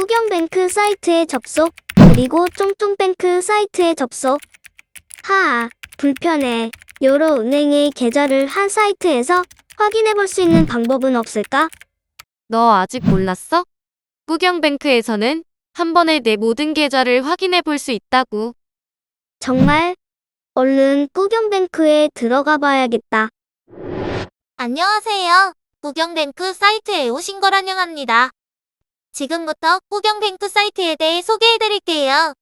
꾸경뱅크 사이트에 접속, 그리고 쫑쫑뱅크 사이트에 접속. 하아, 불편해. 여러 은행의 계좌를 한 사이트에서 확인해 볼 수 있는 방법은 없을까? 너 아직 몰랐어? 꾸경뱅크에서는 한 번에 내 모든 계좌를 확인해 볼 수 있다고. 정말? 얼른 꾸경뱅크에 들어가 봐야겠다. 안녕하세요. 꾸경뱅크 사이트에 오신 걸 환영합니다. 지금부터 꾸경뱅크 사이트에 대해 소개해 드릴게요.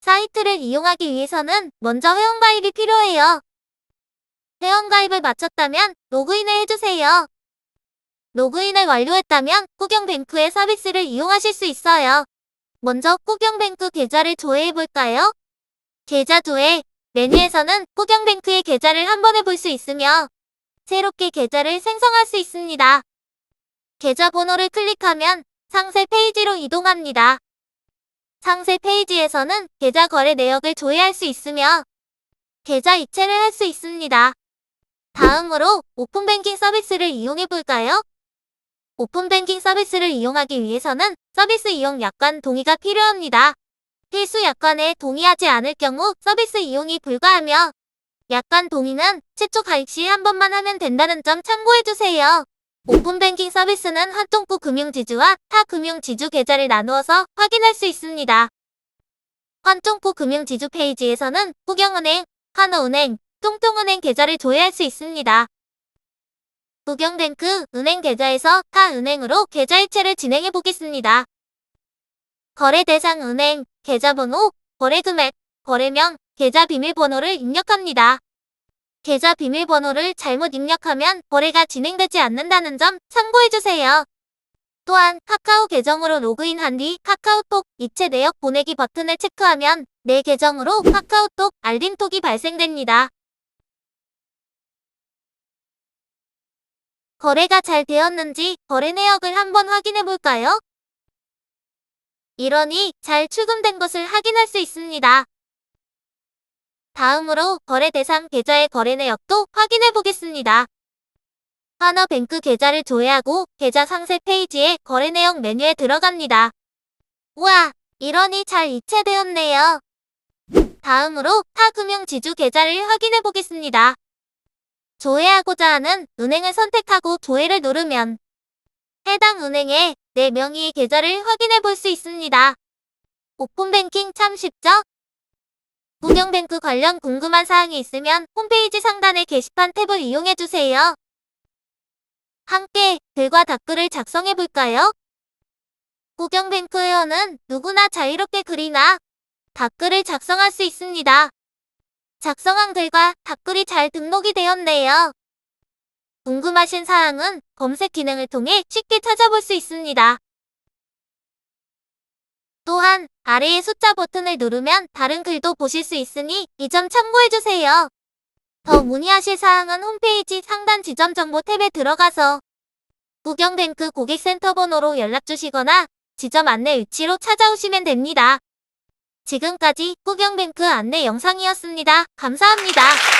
사이트를 이용하기 위해서는 먼저 회원가입이 필요해요. 회원가입을 마쳤다면 로그인을 해주세요. 로그인을 완료했다면 꾸경뱅크의 서비스를 이용하실 수 있어요. 먼저 꾸경뱅크 계좌를 조회해 볼까요? 계좌 조회 메뉴에서는 꾸경뱅크의 계좌를 한 번에 볼 수 있으며 새롭게 계좌를 생성할 수 있습니다. 계좌 번호를 클릭하면 상세 페이지로 이동합니다. 상세 페이지에서는 계좌 거래 내역을 조회할 수 있으며 계좌 이체를 할 수 있습니다. 다음으로 오픈뱅킹 서비스를 이용해 볼까요? 오픈뱅킹 서비스를 이용하기 위해서는 서비스 이용 약관 동의가 필요합니다. 필수 약관에 동의하지 않을 경우 서비스 이용이 불가하며 약관 동의는 최초 가입 시 한 번만 하면 된다는 점 참고해주세요. 오픈뱅킹 서비스는 한통구 금융지주와 타 금융지주 계좌를 나누어서 확인할 수 있습니다. 한통구 금융지주 페이지에서는 국영은행, 한우은행, 통통은행 계좌를 조회할 수 있습니다. 국영뱅크 은행 계좌에서 타 은행으로 계좌 이체를 진행해 보겠습니다. 거래 대상 은행, 계좌번호, 거래 금액, 거래명, 계좌 비밀번호를 입력합니다. 계좌 비밀번호를 잘못 입력하면 거래가 진행되지 않는다는 점 참고해주세요. 또한 카카오 계정으로 로그인한 뒤 카카오톡 이체 내역 보내기 버튼을 체크하면 내 계정으로 카카오톡 알림톡이 발생됩니다. 거래가 잘 되었는지 거래 내역을 한번 확인해 볼까요? 이러니 잘 출금된 것을 확인할 수 있습니다. 다음으로 거래 대상 계좌의 거래 내역도 확인해 보겠습니다. 하나뱅크 계좌를 조회하고 계좌 상세 페이지에 거래 내역 메뉴에 들어갑니다. 우와, 이러니 잘 이체되었네요. 다음으로 타금융 지주 계좌를 확인해 보겠습니다. 조회하고자 하는 은행을 선택하고 조회를 누르면 해당 은행의 내 명의의 계좌를 확인해 볼 수 있습니다. 오픈뱅킹 참 쉽죠? 구경뱅크 관련 궁금한 사항이 있으면 홈페이지 상단의 게시판 탭을 이용해 주세요. 함께 글과 댓글을 작성해 볼까요? 구경뱅크 회원은 누구나 자유롭게 글이나 댓글을 작성할 수 있습니다. 작성한 글과 댓글이 잘 등록이 되었네요. 궁금하신 사항은 검색 기능을 통해 쉽게 찾아볼 수 있습니다. 또한 아래의 숫자 버튼을 누르면 다른 글도 보실 수 있으니 이 점 참고해주세요. 더 문의하실 사항은 홈페이지 상단 지점 정보 탭에 들어가서 구경뱅크 고객센터 번호로 연락주시거나 지점 안내 위치로 찾아오시면 됩니다. 지금까지 구경뱅크 안내 영상이었습니다. 감사합니다.